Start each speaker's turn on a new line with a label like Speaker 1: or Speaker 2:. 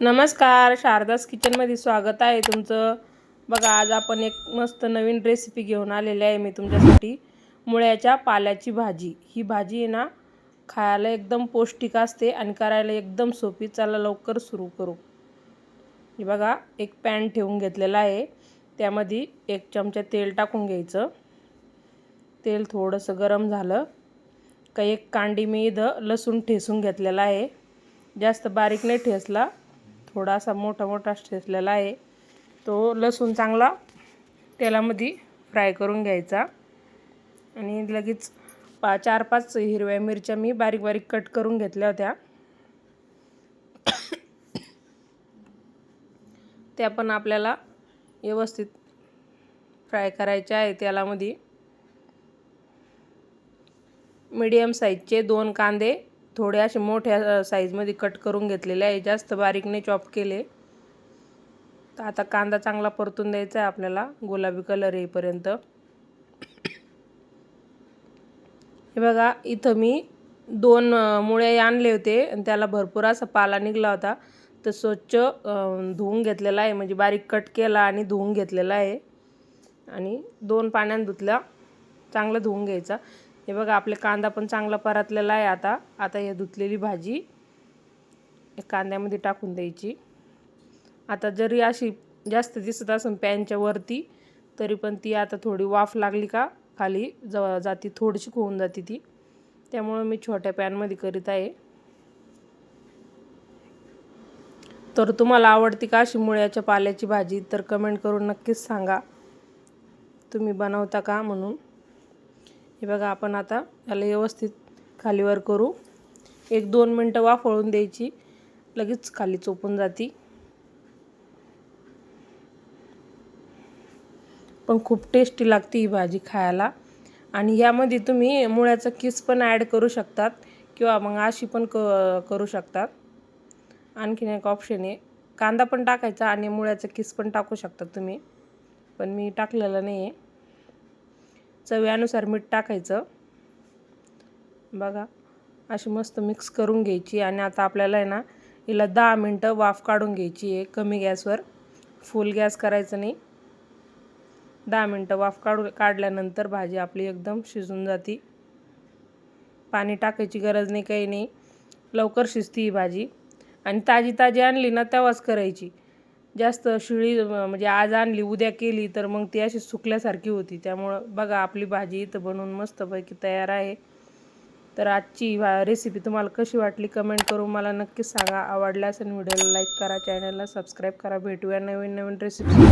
Speaker 1: नमस्कार शारदास किचनमध्ये स्वागत आहे तुमचं. बघा आज आपण एक मस्त नवीन रेसिपी घेऊन आलेली आहे मी तुमच्यासाठी. मुळ्याच्या पाल्याची भाजी. ही भाजी आहे ना खायला एकदम पौष्टिक असते आणि करायला एकदम सोपी. चला लवकर सुरू करू. हे बघा एक पॅन ठेवून घेतलेला आहे. त्यामध्ये एक चमचा तेल टाकून घ्यायचं. तेल थोडंसं गरम झालं का एक कांडी मी इथं लसूण ठेसून घेतलेला आहे. जास्त बारीक नाही ठेसला. थोडासा मोठा मोठा ठेसलेला आहे. तो लसूण चांगला तेलामध्ये फ्राय करून घ्यायचा. आणि लगेच पा चार पाच हिरव्या मिरच्या मी बारीक बारीक कट करून घेतल्या होत्या. त्या पण आपल्याला व्यवस्थित फ्राय करायच्या आहे तेलामध्ये. मीडियम साईजचे दोन कांदे थोडे असे मोठ्या साईजमध्ये कट करून घेतलेले आहे. जास्त बारीक नाही चॉप केले. तर आता कांदा चांगला परतून द्यायचा आहे आपल्याला. गुलाबी कलर येईपर्यंत हे बघा इथं मी दोन मुळे आणले होते. आणि त्याला भरपूर असा पाला निघला होता. तर स्वच्छ धुवून घेतलेला आहे. म्हणजे बारीक कट केला आणि धुवून घेतलेला आहे. आणि दोन पाण्यानं धुतल्या. चांगलं धुवून घ्यायचा. हे बघा आपले कांदा पण चांगला परतलेला आहे आता. आता हे धुतलेली भाजी कांद्यामध्ये टाकून द्यायची. आता जरी अशी जास्त दिसत असेल पॅनच्या वरती तरी पण ती आता थोडी वाफ लागली का खाली ज जाती थोडीशी होऊन जाते ती. त्यामुळं मी छोट्या पॅनमध्ये करीत आहे. तर तुम्हाला आवडती का अशी मुळ्याच्या पाल्याची भाजी तर कमेंट करून नक्कीच सांगा. तुम्ही बनवता का म्हणून? हे बघा आपण आता याला व्यवस्थित खालीवर करू. एक दोन मिनटं वाफळून द्यायची. लगेच खाली चोपून जाती. पण खूप टेस्टी लागते ही भाजी खायला. आणि यामध्ये तुम्ही मुळ्याचा किस पण ॲड करू शकतात किंवा मग अशी पण क करू शकतात. आणखीन एक ऑप्शन आहे. कांदा पण टाकायचा आणि मुळ्याचा किस पण टाकू शकतात तुम्ही. पण मी टाकलेलं नाही आहे चव्यानुसार मीठ टाकायचं. बघा अशी मस्त मिक्स करून घ्यायची आणि आता आपल्याला आहे ना हिला दहा मिनटं वाफ काढून घ्यायची आहे कमी गॅसवर. फुल गॅस करायचं नाही. दहा मिनटं वाफ काढू काढल्यानंतर भाजी आपली एकदम शिजून जाती. पाणी टाकायची गरज नाही काही नाही. लवकर शिजती ही भाजी. आणि ताजी ताजी आणली ना तेव्हाच करायची. जास्त शिळी म्हणजे आज आणली उद्या केली तर मग ती अशी सुकल्यासारखी होती. त्यामुळं बघा आपली भाजी इथं बनवून मस्तपैकी तयार आहे. तर आजची रेसिपी तुम्हाला कशी वाटली कमेंट करून मला नक्कीच सांगा. आवडल्यास आणि व्हिडिओला लाईक करा चॅनलला सबस्क्राईब करा. भेटूया नवीन नवीन रेसिपी